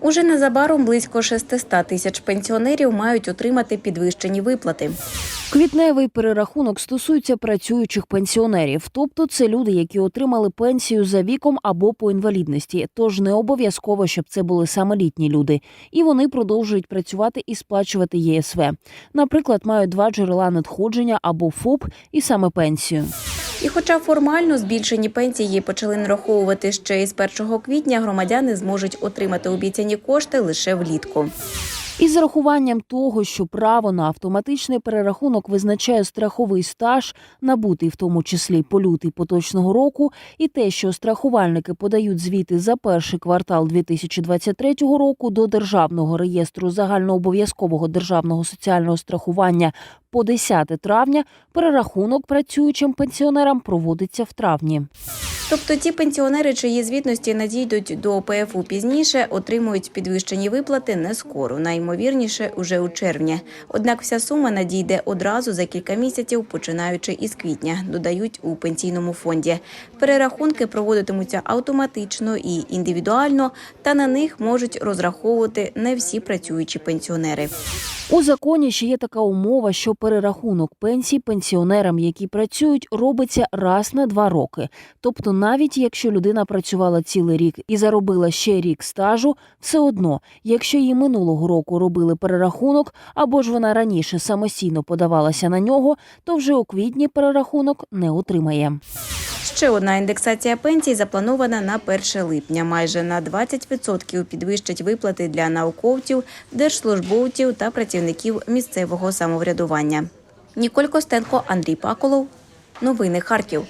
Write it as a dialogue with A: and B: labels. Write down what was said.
A: Уже незабаром близько 600 тисяч пенсіонерів мають отримати підвищені виплати.
B: Квітневий перерахунок стосується працюючих пенсіонерів, тобто це люди, які отримали пенсію за віком або по інвалідності. Тож не обов'язково, щоб це були саме літні люди, і вони продовжують працювати і сплачувати ЄСВ. Наприклад, мають два джерела надходження або ФОП і саме пенсію.
A: І хоча формально збільшені пенсії почали нараховувати ще із 1 квітня, громадяни зможуть отримати обіцяні кошти лише влітку.
B: Із зарахуванням того, що право на автоматичний перерахунок визначає страховий стаж, набутий в тому числі по лютий поточного року, і те, що страхувальники подають звіти за перший квартал 2023 року до Державного реєстру загальнообов'язкового державного соціального страхування по 10 травня, перерахунок працюючим пенсіонерам проводиться в травні.
A: Тобто ті пенсіонери, чиї звітності надійдуть до ПФУ пізніше, отримують підвищені виплати не скоро, найімовірніше уже у червні. Однак вся сума надійде одразу за кілька місяців, починаючи із квітня, додають у пенсійному фонді. Перерахунки проводитимуться автоматично і індивідуально, та на них можуть розраховувати не всі працюючі пенсіонери.
B: У законі ще є така умова, що перерахунок пенсій пенсіонерам, які працюють, робиться раз на два роки. Тобто, навіть якщо людина працювала цілий рік і заробила ще рік стажу, все одно, якщо їй минулого року робили перерахунок, або ж вона раніше самостійно подавалася на нього, то вже у квітні перерахунок не отримає.
A: Ще одна індексація пенсій запланована на 1 липня. Майже на 20% підвищать виплати для науковців, держслужбовців та працівників місцевого самоврядування. Ніколь Костенко, Андрій Паколов. Новини Харків.